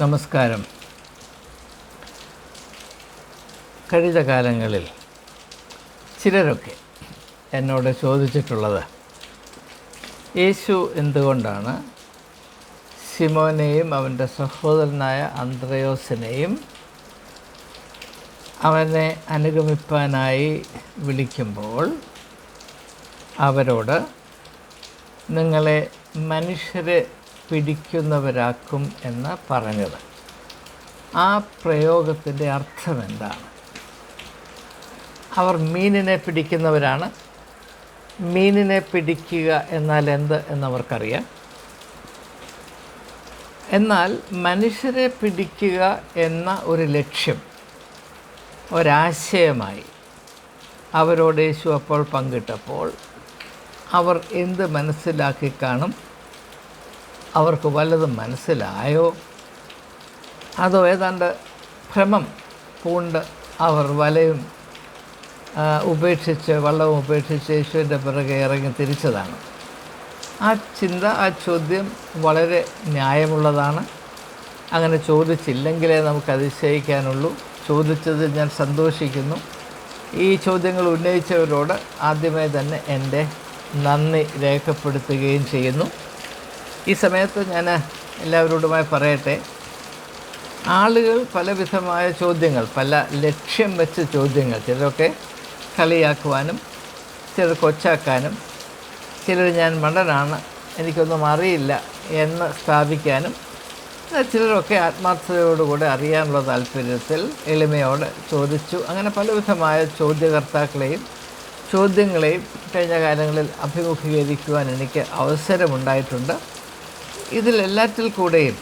നമസ്കാരം. കഴിഞ്ഞ കാലങ്ങളിൽ ചിലരൊക്കെ എന്നോട് ചോദിച്ചിട്ടുള്ളത് യേശു എന്തുകൊണ്ടാണ് സിമോനെയും അവന്റെ സഹോദരനായ അന്ത്രയോസിനെയും അവനെ അനുഗമിപ്പാനായി വിളിക്കുമ്പോൾ അവരോട് നിങ്ങളെ മനുഷ്യരെ പിടിക്കുന്നവരാക്കും എന്ന് പറഞ്ഞത്. ആ പ്രയോഗത്തിന്റെ അർത്ഥം എന്താണ്? അവർ മീനിനെ പിടിക്കുന്നവരാണ്. മീനിനെ പിടിക്കുക എന്നാൽ എന്ത് എന്നവർക്കറിയാം. എന്നാൽ മനുഷ്യരെ പിടിക്കുക എന്ന ഒരു ലക്ഷ്യം ഒരാശയമായി അവരോട് യേശു അപ്പോൾ പങ്കിട്ടപ്പോൾ അവർ എന്ത് മനസ്സിലാക്കി കാണും? അവർക്ക് വല്ലതും മനസ്സിലായോ? അതോ ഏതാണ്ട് ഭ്രമം പൂണ്ട് അവർ വലയും ഉപേക്ഷിച്ച് വള്ളവും ഉപേക്ഷിച്ച് യേശുവിന്റെ പിറകെ ഇറങ്ങി തിരിച്ചതാണ്. ആ ചിന്ത ആ ചോദ്യം വളരെ ന്യായമുള്ളതാണ്. അങ്ങനെ ചോദിച്ചില്ലെങ്കിലേ നമുക്ക് അതിശയിക്കാനുള്ളൂ. ചോദിച്ചതിൽ ഞാൻ സന്തോഷിക്കുന്നു. ഈ ചോദ്യങ്ങൾ ഉന്നയിച്ചവരോട് ആദ്യമേ തന്നെ എന്റെ നന്ദി രേഖപ്പെടുത്തുകയും ചെയ്യുന്നു. ഈ സമയത്ത് ഞാൻ എല്ലാവരോടുമായി പറയട്ടെ. ആളുകൾ പലവിധമായ ചോദ്യങ്ങൾ പല ലക്ഷ്യം വെച്ച ചോദ്യങ്ങൾ ചിലരൊക്കെ കളിയാക്കുവാനും ചിലർ കൊച്ചാക്കാനും ചിലർ ഞാൻ മണ്ടനാണ് എനിക്കൊന്നും അറിയില്ല എന്ന് സ്ഥാപിക്കാനും ചിലരൊക്കെ ആത്മാർത്ഥതയോടുകൂടെ അറിയാനുള്ള താല്പര്യത്തിൽ എളിമയോടെ ചോദിച്ചു. അങ്ങനെ പലവിധമായ ചോദ്യകർത്താക്കളെയും ചോദ്യങ്ങളെയും കഴിഞ്ഞ കാലങ്ങളിൽ അഭിമുഖീകരിക്കുവാൻ എനിക്ക് അവസരമുണ്ടായിട്ടുണ്ട്. ഇതിലെല്ലാറ്റിൽ കൂടെയും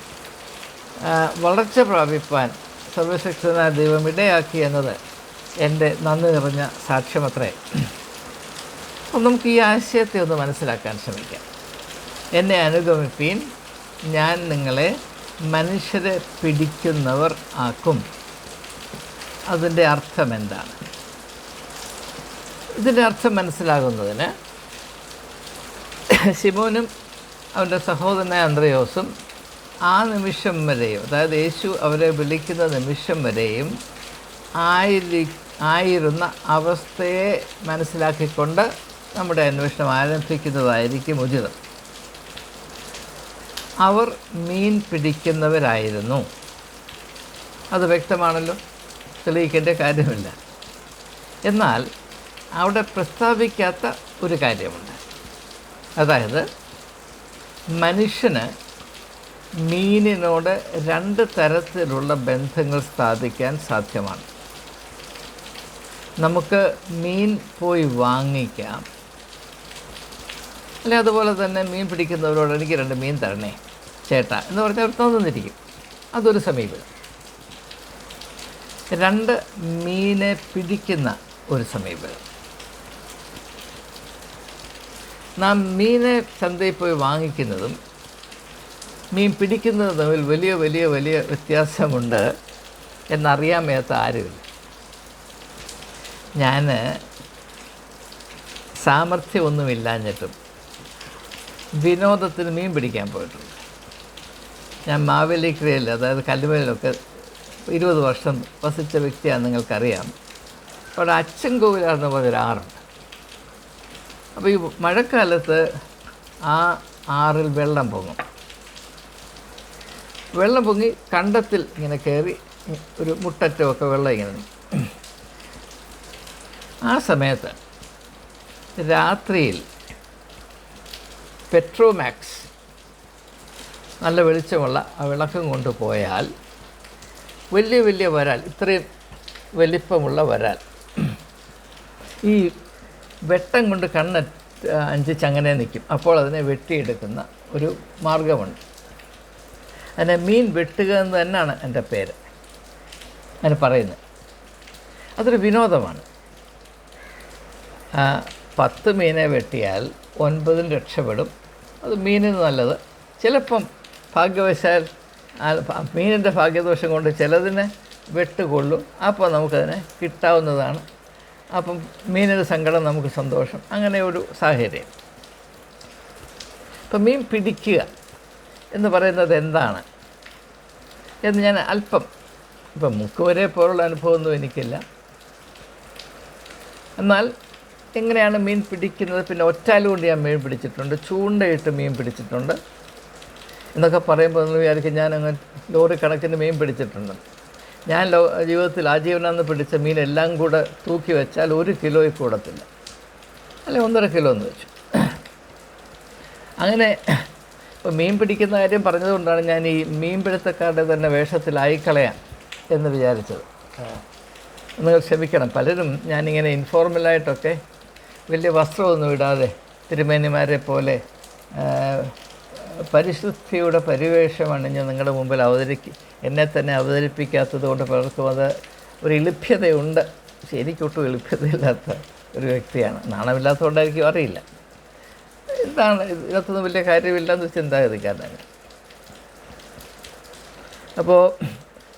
വളർച്ച പ്രാപിപ്പാൻ സർവശക്തനായ ദൈവം ഇടയാക്കി എന്നത് എന്റെ നന്ദി നിറഞ്ഞ സാക്ഷ്യമത്രേ. അപ്പം നമുക്ക് ഈ ആശയത്തെ ഒന്ന് മനസ്സിലാക്കാൻ ശ്രമിക്കാം. എന്നെ അനുഗമിപ്പീൻ ഞാൻ നിങ്ങളെ മനുഷ്യരെ പിടിക്കുന്നവർ ആക്കും. അതിന്റെ അർത്ഥം എന്താണ്? ഇതിന്റെ അർത്ഥം മനസ്സിലാകുന്നതിന് ശിമോനും അവന്റെ സഹോദരനായ അന്ത്രയോസും ആ നിമിഷം വരെയും അതായത് യേശു അവരെ വിളിക്കുന്ന നിമിഷം വരെയും ആയിരി ആയിരുന്ന അവസ്ഥയെ മനസ്സിലാക്കിക്കൊണ്ട് നമ്മുടെ അന്വേഷണം ആരംഭിക്കുന്നതായിരിക്കും ഉചിതം. അവർ മീൻ പിടിക്കുന്നവരായിരുന്നു. അത് വ്യക്തമാണല്ലോ. തെളിയിക്കേണ്ട കാര്യമില്ല. എന്നാൽ അവിടെ പ്രസ്താവിക്കാത്ത ഒരു കാര്യമുണ്ട്. അതായത് മനുഷ്യന് മീനിനോട് രണ്ട് തരത്തിലുള്ള ബന്ധങ്ങൾ സ്ഥാപിക്കാൻ സാധ്യമാണ്. നമുക്ക് മീൻ പോയി വാങ്ങിക്കാം. അല്ലെ അതുപോലെ തന്നെ മീൻ പിടിക്കുന്നവരോട് എനിക്ക് രണ്ട് മീൻ തരണേ ചേട്ടാ എന്ന് പറഞ്ഞാൽ അവർ തോന്നുന്നിരിക്കും. അതൊരു സമീപനം. രണ്ട് മീനെ പിടിക്കുന്ന ഒരു സമീപനം. നാം മീനെ ചന്തയിൽ പോയി വാങ്ങിക്കുന്നതും മീൻ പിടിക്കുന്നതും തമ്മിൽ വലിയ വലിയ വലിയ വ്യത്യാസമുണ്ട് എന്നറിയാൻ മേത്ത ആരുമില്ല. ഞാൻ സാമർഥ്യമൊന്നുമില്ലാഞ്ഞിട്ടും വിനോദത്തിന് മീൻ പിടിക്കാൻ പോയിട്ടുണ്ട്. ഞാൻ മാവേലിക്കരയിൽ അതായത് കല്ലുമേലൊക്കെ ഇരുപത് വർഷം വസിച്ച വ്യക്തിയാണ് നിങ്ങൾക്കറിയാം. അവിടെ അച്ഛൻ കോവിലാണെന്ന് ആറുണ്ട് അപ്പോൾ ഈ മഴക്കാലത്ത് ആ ആറിൽ വെള്ളം പൊങ്ങും വെള്ളം പൊങ്ങി കണ്ടത്തിൽ ഇങ്ങനെ കയറി ഒരു മുട്ടറ്റമൊക്കെ വെള്ളം ഇങ്ങനെ. ആ സമയത്ത് രാത്രിയിൽ പെട്രോമാക്സ് നല്ല വെളിച്ചമുള്ള ആ വിളക്കം കൊണ്ടുപോയാൽ വലിയ വലിയ വരാൽ ഇത്രയും വലിപ്പമുള്ള വരാൽ ഈ വെട്ടം കൊണ്ട് കണ്ണ് അഞ്ചിച്ച് അങ്ങനെ നിൽക്കും. അപ്പോൾ അതിനെ വെട്ടിയെടുക്കുന്ന ഒരു മാർഗമുണ്ട് അതിനെ മീൻ വെട്ടുക എന്ന് തന്നെയാണ് എന്റെ പേര്. അതിന് പറയുന്നത്. അതൊരു വിനോദമാണ്. പത്ത് മീനെ വെട്ടിയാൽ ഒൻപതിൽ രക്ഷപ്പെടും. അത് മീനിന് നല്ലത്. ചിലപ്പം ഭാഗ്യവശാൽ മീനിന്റെ ഭാഗ്യദോഷം കൊണ്ട് ചിലതിനെ വെട്ടുകൊള്ളും. അപ്പോൾ നമുക്കതിനെ കിട്ടാവുന്നതാണ് അപ്പം മീനൊരു സങ്കടം നമുക്ക് സന്തോഷം. അങ്ങനെ ഒരു സാഹചര്യം. ഇപ്പം മീൻ പിടിക്കുക എന്ന് പറയുന്നത് എന്താണ്? എന്ന് ഞാൻ അല്പം ഇപ്പം മുക്കുവരെ പോലുള്ള അനുഭവമൊന്നും എനിക്കില്ല. എന്നാൽ എങ്ങനെയാണ് മീൻ പിടിക്കുന്നത്? പിന്നെ ഒറ്റാലുകൊണ്ട് ഞാൻ മീൻ പിടിച്ചിട്ടുണ്ട് ചൂണ്ടയിട്ട് മീൻ പിടിച്ചിട്ടുണ്ട്. എന്നൊക്കെ പറയുമ്പോൾ എന്ന് വിചാരിക്കും ഞാൻ ലോറി കണക്കിന് മീൻ പിടിച്ചിട്ടുണ്ട്. ഞാൻ ലോ ജീവിതത്തിൽ ആജീവനാന്ന് പിടിച്ച മീൻ എല്ലാം കൂടെ തൂക്കി വെച്ചാൽ ഒരു കിലോയിൽ കൂടത്തില്ല. അല്ലെ ഒന്നര കിലോ എന്ന് വെച്ചു. അങ്ങനെ ഇപ്പോൾ മീൻ പിടിക്കുന്ന കാര്യം പറഞ്ഞതുകൊണ്ടാണ് ഞാൻ ഈ മീൻ പിടുത്തക്കാരുടെ തന്നെ വേഷത്തിലായിക്കളയാം എന്ന് വിചാരിച്ചത്. നിങ്ങൾ ക്ഷമിക്കണം പലരും ഞാനിങ്ങനെ ഇൻഫോർമലായിട്ടൊക്കെ വലിയ വസ്ത്രമൊന്നും ഇടാതെ തിരുമേനിമാരെ പോലെ പരിശുദ്ധിയുടെ അണിഞ്ഞ് നിങ്ങളുടെ മുമ്പിൽ അവതരിക്ക് എന്നെ തന്നെ അവതരിപ്പിക്കാത്തത് കൊണ്ട് പലർക്കും അത് ഒരു എളുപ്യതയുണ്ട് എനിക്കൊട്ടും എളുപ്യതയില്ലാത്ത ഒരു വ്യക്തിയാണ്. നാണമില്ലാത്തതുകൊണ്ടായിരിക്കും അറിയില്ല. എന്താണ് ഇതിനകത്തൊന്നും വലിയ കാര്യമില്ലെന്ന് ചിന്താഗതിക്കാരനാണ് അപ്പോൾ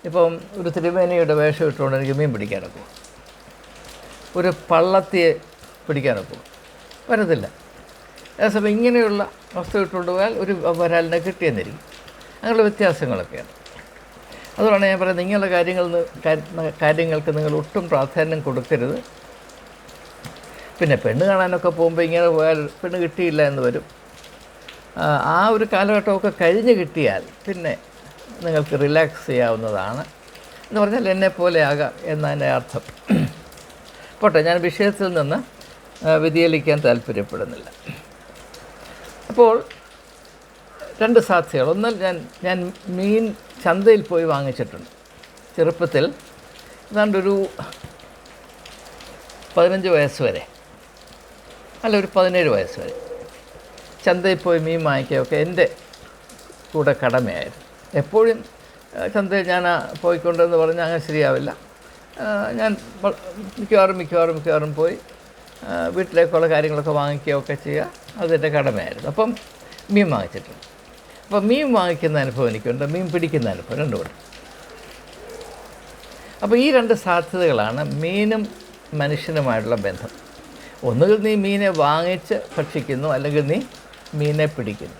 ഇപ്പം ഒരു തിരുമേനിയുടെ വേഷം ഇട്ടുകൊണ്ട് എനിക്ക് മീൻ പിടിക്കാനൊക്കെ ഒരു പള്ളത്തിയെ പിടിക്കാനൊക്കെ വരത്തില്ല. അതേസമയം ഇങ്ങനെയുള്ള വസ്തു ഇട്ടുകൊണ്ട് പോയാൽ ഒരു വരാലിനെ കിട്ടിയെന്നിരിക്കും. അങ്ങനെയുള്ള വ്യത്യാസങ്ങളൊക്കെയാണ്. അതുകൊണ്ടാണ് ഞാൻ പറയുന്നത് ഇങ്ങനെയുള്ള കാര്യങ്ങൾ കാര്യങ്ങൾക്ക് നിങ്ങൾ ഒട്ടും പ്രാധാന്യം കൊടുക്കരുത്. പിന്നെ പെണ്ണ് കാണാനൊക്കെ പോകുമ്പോൾ ഇങ്ങനെ പോയാൽ പെണ്ണ് കിട്ടിയില്ല എന്ന് വരും. ആ, ഒരു കാലഘട്ടമൊക്കെ കഴിഞ്ഞ് കിട്ടിയാൽ പിന്നെ നിങ്ങൾക്ക് റിലാക്സ് ചെയ്യാവുന്നതാണ്. എന്ന് പറഞ്ഞാൽ പോലെ ആകാം എന്നതിന്റെ അർത്ഥം. പോട്ടെ ഞാൻ വിഷയത്തിൽ നിന്ന് വ്യതിചലിക്കാൻ താല്പര്യപ്പെടുന്നില്ല. അപ്പോൾ രണ്ട് സാധ്യതകൾ ഒന്ന് ഞാൻ ഞാൻ മീൻ ചന്തയിൽ പോയി വാങ്ങിച്ചിട്ടുണ്ട് ചെറുപ്പത്തിൽ. ഏതാണ്ട് ഒരു പതിനഞ്ച് വയസ്സ് വരെ. അല്ല ഒരു പതിനേഴ് വയസ്സ് വരെ. ചന്തയിൽ പോയി മീൻ വാങ്ങിക്കുകയൊക്കെ എന്റെ കൂടെ കടമയായിരുന്നു. എപ്പോഴും ചന്തയിൽ ഞാൻ പോയിക്കൊണ്ടെന്ന് പറഞ്ഞാൽ അങ്ങനെ ശരിയാവില്ല. ഞാൻ മിക്കവാറും മിക്കവാറും മിക്കവാറും പോയി വീട്ടിലേക്കുള്ള കാര്യങ്ങളൊക്കെ വാങ്ങിക്കുകയൊക്കെ ചെയ്യുക. അതെന്റെ കടമയായിരുന്നു. അപ്പം മീൻ വാങ്ങിച്ചിട്ടുണ്ട്. അപ്പം മീൻ വാങ്ങിക്കുന്ന അനുഭവം എനിക്കുണ്ട്. മീൻ പിടിക്കുന്ന അനുഭവം രണ്ടുമുണ്ട് അപ്പോൾ ഈ രണ്ട് സാധ്യതകളാണ് മീനും മനുഷ്യനുമായിട്ടുള്ള ബന്ധം. ഒന്നുകിൽ നീ മീനെ വാങ്ങിച്ച് ഭക്ഷിക്കുന്നു അല്ലെങ്കിൽ നീ മീനെ പിടിക്കുന്നു.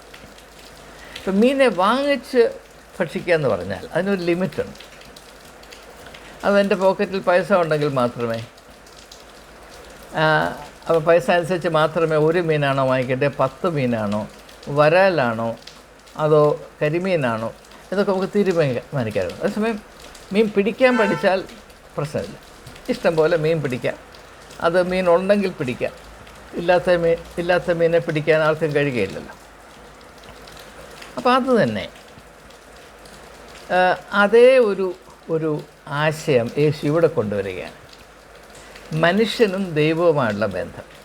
ഇപ്പം മീനെ വാങ്ങിച്ച് ഭക്ഷിക്കുക എന്ന് പറഞ്ഞാൽ അതിനൊരു ലിമിറ്റുണ്ട്. അത് എന്റെ പോക്കറ്റിൽ പൈസ ഉണ്ടെങ്കിൽ മാത്രമേ അപ്പോൾ പൈസ അനുസരിച്ച് മാത്രമേ ഒരു മീനാണോ വാങ്ങിക്കേണ്ടത്? പത്ത് മീനാണോ? വരാലാണോ? അതോ കരിമീനാണോ? ഇതൊക്കെ നമുക്ക് തീരുമാനിക്കാറുണ്ട് അതേസമയം മീൻ പിടിക്കാൻ പഠിച്ചാൽ പ്രശ്നമില്ല. ഇഷ്ടം പോലെ മീൻ പിടിക്കാം. അത് മീൻ ഉണ്ടെങ്കിൽ പിടിക്കാം. ഇല്ലാത്ത മീൻ ഇല്ലാത്ത മീനെ പിടിക്കാൻ ആർക്കും കഴിയുകയില്ലല്ലോ. അപ്പോൾ അത് തന്നെ. അതേ ഒരു ഒരു ആശയം യേശു ഇവിടെ കൊണ്ടുവരികയാണ്. മനുഷ്യനും ദൈവവുമായുള്ള ബന്ധം.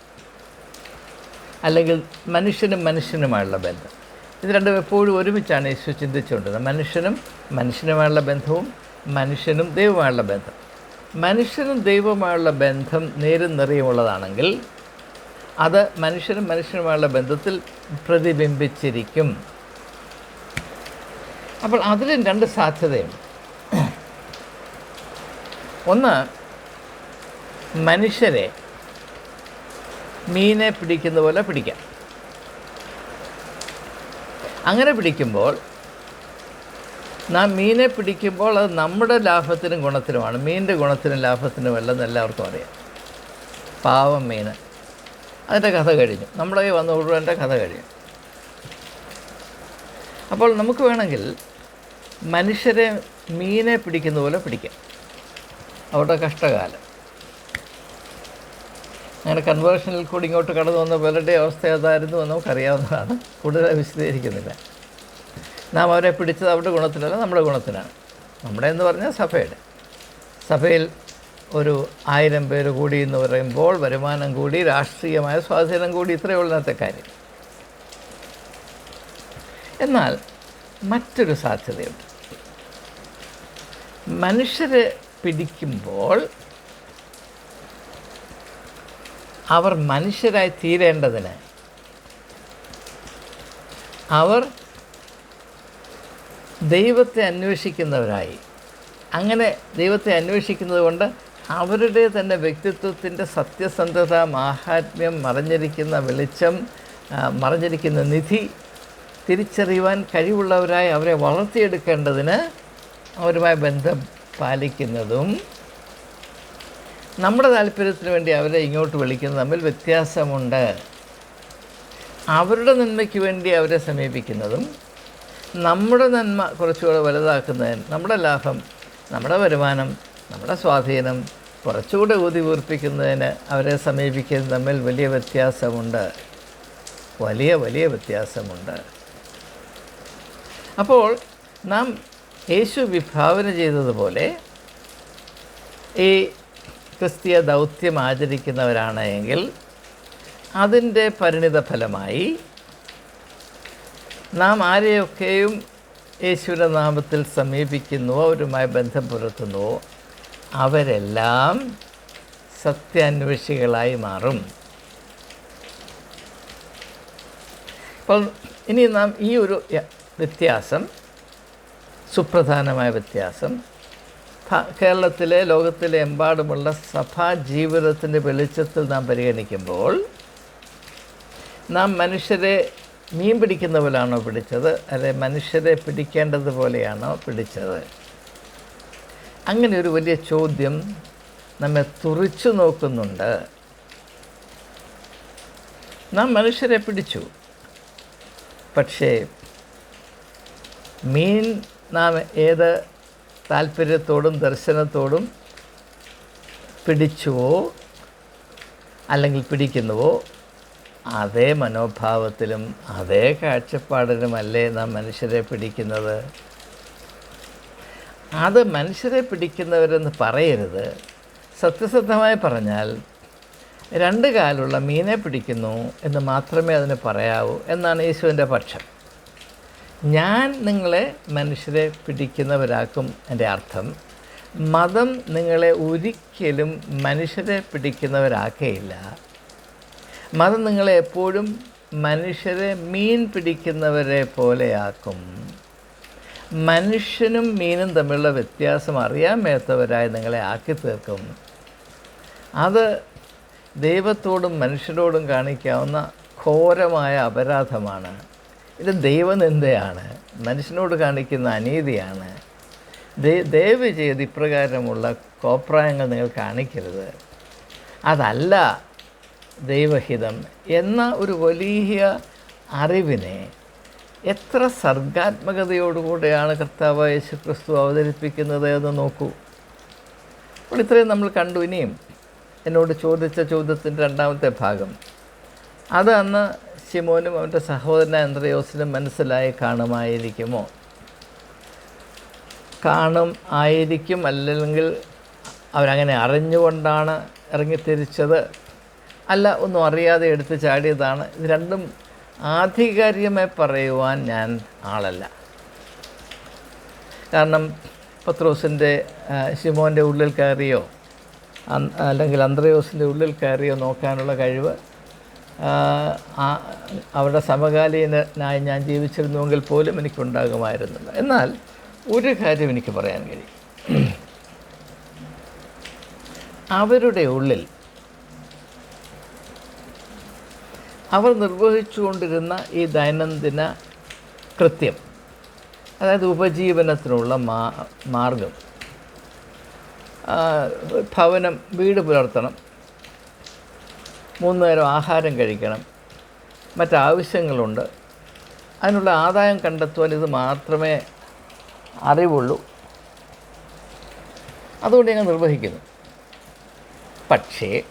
അല്ലെങ്കിൽ മനുഷ്യനും മനുഷ്യനുമായുള്ള ബന്ധം. ഇത് രണ്ടും എപ്പോഴും ഒരുമിച്ചാണ് യേശു ചിന്തിച്ചുകൊണ്ടിരുന്നത്. മനുഷ്യനും മനുഷ്യനുമായുള്ള ബന്ധവും മനുഷ്യനും ദൈവമായുള്ള ബന്ധം. മനുഷ്യനും ദൈവവുമായുള്ള ബന്ധം നേരും നിറയുമുള്ളതാണെങ്കിൽ അത് മനുഷ്യനും മനുഷ്യനുമായുള്ള ബന്ധത്തിൽ പ്രതിബിംബിച്ചിരിക്കും. അപ്പോൾ അതിലും രണ്ട് സാധ്യതയുണ്ട്. ഒന്ന് മനുഷ്യരെ മീനെ പിടിക്കുന്ന പോലെ പിടിക്കാം. അങ്ങനെ പിടിക്കുമ്പോൾ നാം മീനെ പിടിക്കുമ്പോൾ അത് നമ്മുടെ ലാഭത്തിനും ഗുണത്തിനുമാണ്. മീനിന്റെ ഗുണത്തിനും ലാഭത്തിനും എല്ലാം എല്ലാവർക്കും അറിയാം. പാവം മീൻ അതിന്റെ കഥ കഴിഞ്ഞു. നമ്മുടെ കയ്യിൽ വന്ന മുഴുവന്റെ കഥ കഴിഞ്ഞു. അപ്പോൾ നമുക്ക് വേണമെങ്കിൽ മനുഷ്യരെ മീനെ പിടിക്കുന്ന പോലെ പിടിക്കാം. അവരുടെ കഷ്ടകാലം. അങ്ങനെ കൺവേർഷനിൽ കൂടി ഇങ്ങോട്ട് കടന്നു വന്ന പലരുടെ അവസ്ഥ ഏതായിരുന്നു എന്ന് നമുക്കറിയാവുന്നതാണ്. കൂടുതൽ വിശദീകരിക്കുന്നില്ല. നാം അവരെ പിടിച്ചത് അവരുടെ ഗുണത്തിലല്ല നമ്മുടെ ഗുണത്തിനാണ് നമ്മുടെ എന്ന് പറഞ്ഞാൽ സഭയുടെ. സഭയിൽ ഒരു ആയിരം പേര് കൂടി എന്ന് പറയുമ്പോൾ വരുമാനം കൂടി രാഷ്ട്രീയമായ സ്വാധീനം കൂടി ഇത്രയേ ഉള്ളത്തെ കാര്യം. എന്നാൽ മറ്റൊരു സാധ്യതയുണ്ട്. മനുഷ്യരെ പിടിക്കുമ്പോൾ അവർ മനുഷ്യരായി തീരേണ്ടതിന്. അവർ ദൈവത്തെ അന്വേഷിക്കുന്നവരായി. അങ്ങനെ ദൈവത്തെ അന്വേഷിക്കുന്നത് കൊണ്ട് അവരുടെ തന്നെ വ്യക്തിത്വത്തിന്റെ സത്യസന്ധത മാഹാത്മ്യം മറഞ്ഞിരിക്കുന്ന വെളിച്ചം മറിഞ്ഞിരിക്കുന്ന നിധി തിരിച്ചറിയുവാൻ കഴിവുള്ളവരായി അവരെ വളർത്തിയെടുക്കേണ്ടതിന് അവരുമായി ബന്ധം പാലിക്കുന്നതും നമ്മുടെ താല്പര്യത്തിന് വേണ്ടി അവരെ ഇങ്ങോട്ട് വിളിക്കുന്നത് തമ്മിൽ വ്യത്യാസമുണ്ട്. അവരുടെ നന്മയ്ക്ക് വേണ്ടി അവരെ സമീപിക്കുന്നതും നമ്മുടെ നന്മ കുറച്ചുകൂടെ വലുതാക്കുന്നതിന് നമ്മുടെ ലാഭം നമ്മുടെ വരുമാനം നമ്മുടെ സ്വാധീനം കുറച്ചുകൂടെ ഊതി വീർപ്പിക്കുന്നതിന് അവരെ സമീപിക്കുന്നത് തമ്മിൽ വലിയ വ്യത്യാസമുണ്ട്. വലിയ വലിയ വ്യത്യാസമുണ്ട്. അപ്പോൾ നാം യേശു വിഭാവന ചെയ്തതുപോലെ ഈ ക്രിസ്തീയ ദൗത്യം ആചരിക്കുന്നവരാണ് എങ്കിൽ അതിന്റെ പരിണിത ഫലമായി നാം ആരെയൊക്കെയും യേശുവിന്റെ നാമത്തിൽ സമീപിക്കുന്നുവോ അവരുമായി ബന്ധം പുലർത്തുന്നുവോ അവരെല്ലാം സത്യാന്വേഷികളായി മാറും. അപ്പോൾ ഇനി നാം ഈ ഒരു വ്യത്യാസം സുപ്രധാനമായ വ്യത്യാസം കേരളത്തിലെ ലോകത്തിലെ എമ്പാടുമുള്ള സഭാ ജീവിതത്തിന്റെ വെളിച്ചത്തിൽ നാം പരിഗണിക്കുമ്പോൾ നാം മനുഷ്യരെ മീൻ പിടിക്കുന്ന പോലാണോ പിടിച്ചത്? അല്ലെ മനുഷ്യരെ പിടിക്കേണ്ടതുപോലെയാണോ പിടിച്ചത്? അങ്ങനെ ഒരു വലിയ ചോദ്യം നമ്മെ തുറിച്ചു നോക്കുന്നുണ്ട്. നാം മനുഷ്യരെ പിടിച്ചു. പക്ഷേ മീൻ നാം ഏത് താല്പര്യത്തോടും ദർശനത്തോടും പിടിച്ചുവോ അല്ലെങ്കിൽ പിടിക്കുന്നുവോ അതേ മനോഭാവത്തിലും അതേ കാഴ്ചപ്പാടിലുമല്ലേ നാം മനുഷ്യരെ പിടിക്കുന്നത്? അത് മനുഷ്യരെ പിടിക്കുന്നവരെന്ന് പറയരുത്. സത്യസന്ധമായി പറഞ്ഞാൽ രണ്ട് കാലുള്ള മീനെ പിടിക്കുന്നു എന്ന് മാത്രമേ അതിന് പറയാവൂ എന്നാണ് യേശുവിന്റെ പക്ഷം. ഞാൻ നിങ്ങളെ മനുഷ്യരെ പിടിക്കുന്നവരാക്കും എന്റെ അർത്ഥം. മതം നിങ്ങളെ ഒരിക്കലും മനുഷ്യരെ പിടിക്കുന്നവരാക്കുകയില്ല മതം നിങ്ങളെ എപ്പോഴും മനുഷ്യരെ മീൻ പിടിക്കുന്നവരെ പോലെയാക്കും. മനുഷ്യനും മീനും തമ്മിലുള്ള വ്യത്യാസം അറിയാൻ മേത്തവരായി നിങ്ങളെ ആക്കി തീർക്കും. അത് ദൈവത്തോടും മനുഷ്യരോടും കാണിക്കാവുന്ന ഘോരമായ അപരാധമാണ്. ഇത് ദൈവനിന്ദയാണ്. മനുഷ്യനോട് കാണിക്കുന്ന അനീതിയാണ്. ദയവ് ചെയ്ത് ഇപ്രകാരമുള്ള കോപ്രായങ്ങൾ നിങ്ങൾ കാണിക്കരുത്. അതല്ല ദൈവഹിതം എന്ന ഒരു വലിയ അറിവിനെ എത്ര സർഗാത്മകതയോടുകൂടെയാണ് കർത്താവ് യേശു ക്രിസ്തു അവതരിപ്പിക്കുന്നത് എന്ന് നോക്കൂ. അപ്പോൾ ഇത്രയും നമ്മൾ കണ്ടു. ഇനിയും എന്നോട് ചോദിച്ച ചോദ്യത്തിന്റെ രണ്ടാമത്തെ ഭാഗം. അത് അന്ന് ശിമോനും അവന്റെ സഹോദരൻ അന്ത്രയോസിനും മനസ്സിലായി കാണുമായിരിക്കുമോ കാണും ആയിരിക്കും അല്ലെങ്കിൽ അവരങ്ങനെ അറിഞ്ഞുകൊണ്ടാണ് ഇറങ്ങിത്തിരിച്ചത്. അല്ല ഒന്നും അറിയാതെ എടുത്ത് ചാടിയതാണ്. ഇത് രണ്ടും ആധികാരികമായി പറയുവാൻ ഞാൻ ആളല്ല. കാരണം പത്രോസിന്റെ ശിമോന്റെ ഉള്ളിൽ കയറിയോ അല്ലെങ്കിൽ അന്ത്രയോസിന്റെ ഉള്ളിൽ കയറിയോ നോക്കാനുള്ള കഴിവ് അവരുടെ സമകാലീനായി ഞാൻ ജീവിച്ചിരുന്നുവെങ്കിൽ പോലും എനിക്കുണ്ടാകുമായിരുന്നില്ല എന്നാൽ ഒരു കാര്യം എനിക്ക് പറയാൻ കഴിയും. അവരുടെ ഉള്ളിൽ അവർ നിർവഹിച്ചുകൊണ്ടിരുന്ന ഈ ദൈനംദിന കൃത്യം അതായത് ഉപജീവനത്തിനുള്ള മാർഗം ഭവനം വീട് പുലർത്തണം മൂന്ന് നേരം ആഹാരം കഴിക്കണം. മറ്റാവശ്യങ്ങളുണ്ട്. അതിനുള്ള ആദായം കണ്ടെത്തുവാൻ ഇത് മാത്രമേ അറിവുള്ളൂ. അതുകൊണ്ട് ഞങ്ങൾ നിർവഹിക്കുന്നു. പക്ഷേ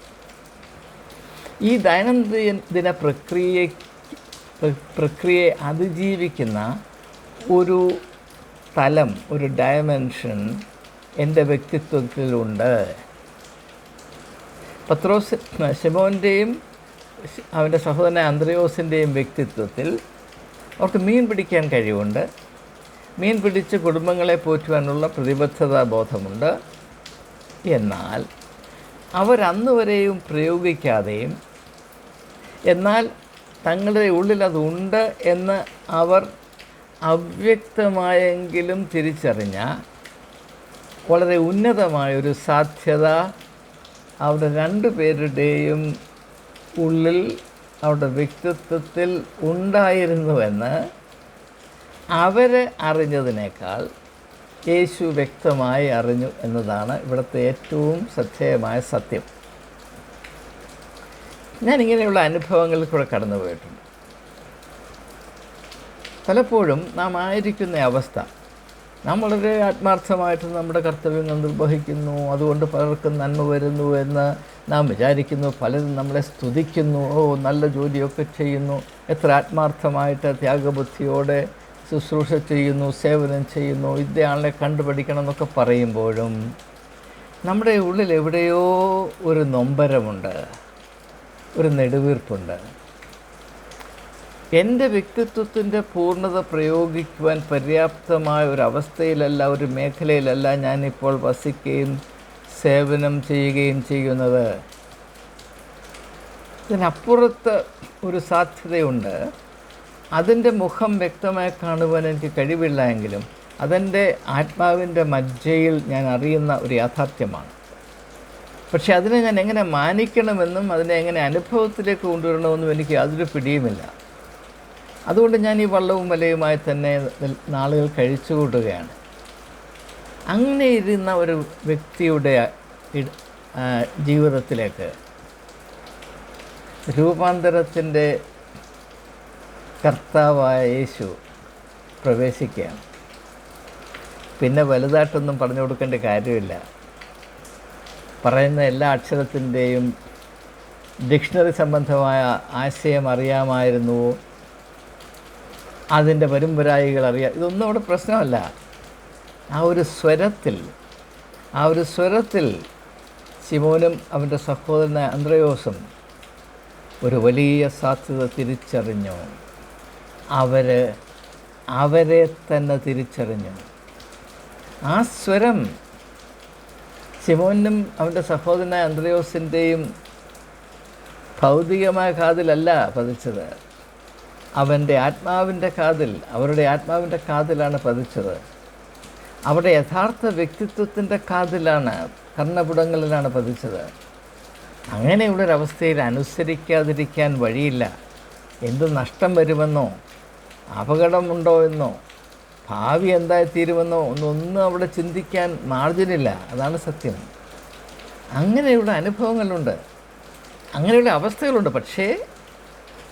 ഈ ദൈനംദിന പ്രക്രിയ പ്രക്രിയയെ അതിജീവിക്കുന്ന ഒരു തലം ഒരു ഡയമെൻഷൻ എന്റെ വ്യക്തിത്വത്തിലുണ്ട്. പത്രോസ് ശിമോന്റെയും അവന്റെ സഹോദരൻ അന്ത്രയോസിന്റെയും വ്യക്തിത്വത്തിൽ അവർക്ക് മീൻ പിടിക്കാൻ കഴിവുണ്ട്. മീൻ പിടിച്ച് കുടുംബങ്ങളെ പോറ്റുവാനുള്ള പ്രതിബദ്ധതാ ബോധമുണ്ട്. എന്നാൽ അവരന്ന് വരെയും പ്രയോഗിക്കാതെയും എന്നാൽ തങ്ങളുടെ ഉള്ളിൽ അതുണ്ട് എന്ന് അവർ അവ്യക്തമായെങ്കിലും തിരിച്ചറിഞ്ഞ വളരെ ഉന്നതമായൊരു സാധ്യത അവിടെ രണ്ട് പേരുടെയും ഉള്ളിൽ അവരുടെ വ്യക്തിത്വത്തിൽ ഉണ്ടായിരുന്നുവെന്ന് അവരെ അറിഞ്ഞതിനേക്കാൾ യേശു വ്യക്തമായി അറിഞ്ഞു എന്നതാണ് ഇവിടുത്തെ ഏറ്റവും ശ്രദ്ധേയമായ സത്യം. ഞാനിങ്ങനെയുള്ള അനുഭവങ്ങളിൽ കൂടെ കടന്നു പോയിട്ടുണ്ട് പലപ്പോഴും നാം ആയിരിക്കുന്ന അവസ്ഥ നാം വളരെ ആത്മാർത്ഥമായിട്ട് നമ്മുടെ കർത്തവ്യങ്ങൾ നിർവഹിക്കുന്നു. അതുകൊണ്ട് പലർക്കും നന്മ വരുന്നു എന്ന് നാം വിചാരിക്കുന്നു. പലരും നമ്മളെ സ്തുതിക്കുന്നു. ഓ നല്ല ജോലിയൊക്കെ ചെയ്യുന്നു. എത്ര ആത്മാർത്ഥമായിട്ട് ത്യാഗബുദ്ധിയോടെ ശുശ്രൂഷ ചെയ്യുന്നു സേവനം ചെയ്യുന്നു. ഇതയാളെ കണ്ടുപഠിക്കണം എന്നൊക്കെ പറയുമ്പോഴും നമ്മുടെ ഉള്ളിൽ എവിടെയോ ഒരു നൊമ്പരമുണ്ട്. ഒരു നെടുവീർപ്പുണ്ട്. എന്റെ വ്യക്തിത്വത്തിന്റെ പൂർണത പ്രയോഗിക്കുവാൻ പര്യാപ്തമായ ഒരു അവസ്ഥയിലല്ല ഒരു മേഖലയിലല്ല ഞാനിപ്പോൾ വസിക്കുകയും സേവനം ചെയ്യുകയും ചെയ്യുന്നത്. ഇതിനപ്പുറത്ത് ഒരു സാധ്യതയുണ്ട്. അതിന്റെ മുഖം വ്യക്തമായി കാണുവാൻ എനിക്ക് കഴിവില്ല എങ്കിലും അതെന്റെ ആത്മാവിന്റെ മജ്ജയിൽ ഞാൻ അറിയുന്ന ഒരു യാഥാർത്ഥ്യമാണ്. പക്ഷേ അതിനെ ഞാൻ എങ്ങനെ മാനിക്കണമെന്നും അതിനെ എങ്ങനെ അനുഭവത്തിലേക്ക് കൊണ്ടുവരണമെന്നും എനിക്ക് യാതൊരു പിടിയുമില്ല. അതുകൊണ്ട് ഞാൻ ഈ വള്ളവും വലയുമായി തന്നെ നാളുകൾ കഴിച്ചു കൂട്ടുകയാണ് അങ്ങനെ ഇരുന്ന ഒരു വ്യക്തിയുടെ ജീവിതത്തിലേക്ക് രൂപാന്തരത്തിന്റെ കർത്താവായ യേശു പ്രവേശിക്കുകയാണ്. പിന്നെ വലുതായിട്ടൊന്നും പറഞ്ഞു കൊടുക്കേണ്ട കാര്യമില്ല. പറയുന്ന എല്ലാ അക്ഷരത്തിന്റെയും ഡിക്ഷണറി സംബന്ധമായ ആശയം അറിയാമായിരുന്നു. അതിന്റെ വരുംവരായികൾ അറിയാം. ഇതൊന്നും അവിടെ പ്രശ്നമല്ല. ആ ഒരു സ്വരത്തിൽ ആ ഒരു സ്വരത്തിൽ ശിമോനും അവന്റെ സഹോദരനായ അന്ത്രയോസും ഒരു വലിയ സാധ്യത തിരിച്ചറിഞ്ഞു. അവർ അവരെ തന്നെ തിരിച്ചറിഞ്ഞു. ആ സ്വരം ശിമോനും അവന്റെ സഹോദരനായ അന്ത്രയോസിന്റെയും ഭൗതികമായ കാതിലല്ല പതിച്ചത്. അവന്റെ ആത്മാവിന്റെ കാതിൽ അവരുടെ ആത്മാവിന്റെ കാതിലാണ് പതിച്ചത്. അവരുടെ യഥാർത്ഥ വ്യക്തിത്വത്തിന്റെ കാതിലാണ് കർണപുടങ്ങളിലാണ് പതിച്ചത്. അങ്ങനെയുള്ളൊരവസ്ഥയിൽ അനുസരിക്കാതിരിക്കാൻ വഴിയില്ല. എന്ത് നഷ്ടം വരുമെന്നോ അപകടമുണ്ടോ എന്നോ ഭാവി എന്തായി തീരുമെന്നോ ഒന്നൊന്നും അവിടെ ചിന്തിക്കാൻ മാർജിനില്ല. അതാണ് സത്യം. അങ്ങനെയുള്ള അനുഭവങ്ങളുണ്ട്. അങ്ങനെയുള്ള അവസ്ഥകളുണ്ട്. പക്ഷേ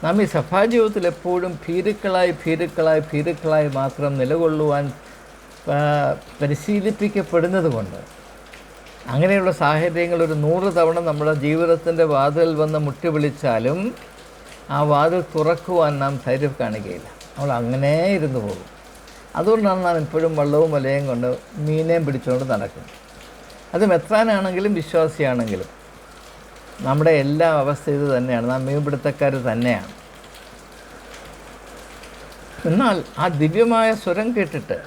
നാം ഈ സഭാജീവിതത്തിൽ എപ്പോഴും ഭീരുക്കളായി ഭീരുക്കളായി ഭീരുക്കളായി മാത്രം നിലകൊള്ളുവാൻ പരിശീലിപ്പിക്കപ്പെടുന്നത് കൊണ്ട് അങ്ങനെയുള്ള സാഹചര്യങ്ങൾ ഒരു നൂറ് തവണ നമ്മുടെ ജീവിതത്തിന്റെ വാതിൽ വന്ന് മുട്ടി വിളിച്ചാലും ആ വാതിൽ തുറക്കുവാൻ നാം ധൈര്യം കാണിക്കുകയില്ല. നമ്മൾ അങ്ങനെ ഇരുന്നു പോകും. അതുകൊണ്ടാണ് നാം എപ്പോഴും വള്ളവും വലയും കൊണ്ട് മീനേയും പിടിച്ചുകൊണ്ട് നടക്കുന്നത്. അത് മെത്രാനാണെങ്കിലും വിശ്വാസിയാണെങ്കിലും നമ്മുടെ എല്ലാ അവസ്ഥ ഇത് തന്നെയാണ്. നാം മീൻപിടുത്തക്കാർ തന്നെയാണ്. എന്നാൽ ആ ദിവ്യമായ സ്വരം കേട്ടിട്ട്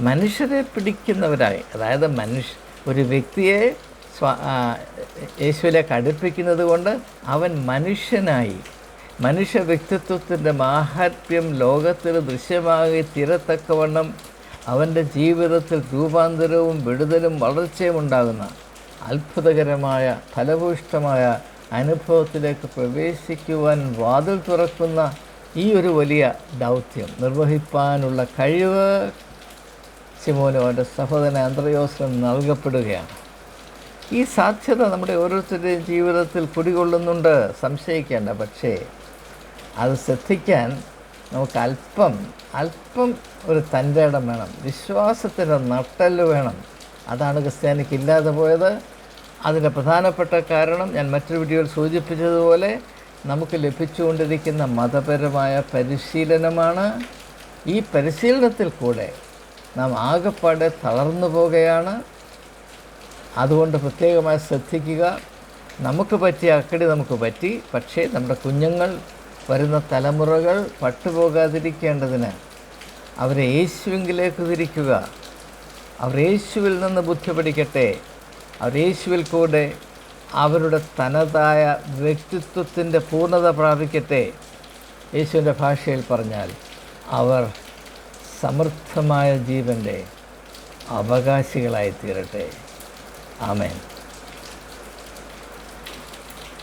മനുഷ്യരെ പിടിക്കുന്നവരായി അതായത് മനുഷ്യ ഒരു വ്യക്തിയെ സ്വ യേശുവിനെ യേശുവിലേക്ക് അടുപ്പിക്കുന്നത് കൊണ്ട് അവൻ മനുഷ്യനായി. മനുഷ്യ വ്യക്തിത്വത്തിന്റെ മാഹാത്മ്യം ലോകത്തിൽ ദൃശ്യമാകെ തീരത്തക്കവണ്ണം അവന്റെ ജീവിതത്തിൽ രൂപാന്തരവും വിടുതലും വളർച്ചയും ഉണ്ടാകുന്ന അത്ഭുതകരമായ ഫലഭൂഷ്ടമായ അനുഭവത്തിലേക്ക് പ്രവേശിക്കുവാൻ വാതിൽ തുറക്കുന്ന ഈ ഒരു വലിയ ദൗത്യം നിർവഹിപ്പാനുള്ള കഴിവ് ശിമോനും അവന്റെ സഹോദരൻ അന്ത്രയോസിനും നൽകപ്പെടുകയാണ്. ഈ സാധ്യത നമ്മുടെ ഓരോരുത്തരുടെയും ജീവിതത്തിൽ കുടികൊള്ളുന്നുണ്ട് സംശയിക്കേണ്ട. പക്ഷേ അത് ശ്രദ്ധിക്കാൻ നമുക്ക് അല്പം അല്പം ഒരു തന്റെ ഇടം വേണം വിശ്വാസത്തിന്റെ നട്ടൽ വേണം. അതാണ് ക്രിസ്ത്യാനിക്ക് ഇല്ലാതെ പോയത്. അതിന്റെ പ്രധാനപ്പെട്ട കാരണം ഞാൻ മറ്റൊരു വീഡിയോയിൽ സൂചിപ്പിച്ചതുപോലെ നമുക്ക് ലഭിച്ചുകൊണ്ടിരിക്കുന്ന മതപരമായ പരിശീലനമാണ്. ഈ പരിശീലനത്തിൽ കൂടെ നാം ആകെപ്പാടെ തളർന്നു പോകുകയാണ് അതുകൊണ്ട് പ്രത്യേകമായി ശ്രദ്ധിക്കുക. നമുക്ക് പറ്റിയ അക്കടി നമുക്ക് പറ്റി. പക്ഷേ നമ്മുടെ കുഞ്ഞുങ്ങൾ വരുന്ന തലമുറകൾ പട്ടുപോകാതിരിക്കേണ്ടതിന് അവരെ യേശുവിങ്കിലേക്ക് തിരിക്കുക. അവർ യേശുവിൽ നിന്ന് ബുദ്ധി പഠിക്കട്ടെ അവർ യേശുവിൽ കൂടെ അവരുടെ തനതായ വ്യക്തിത്വത്തിന്റെ പൂർണത പ്രാപിക്കട്ടെ. യേശുവിന്റെ ഭാഷയിൽ പറഞ്ഞാൽ അവർ സമൃദ്ധമായ ജീവന്റെ അവകാശികളായി തീരട്ടെ ആമേൻ.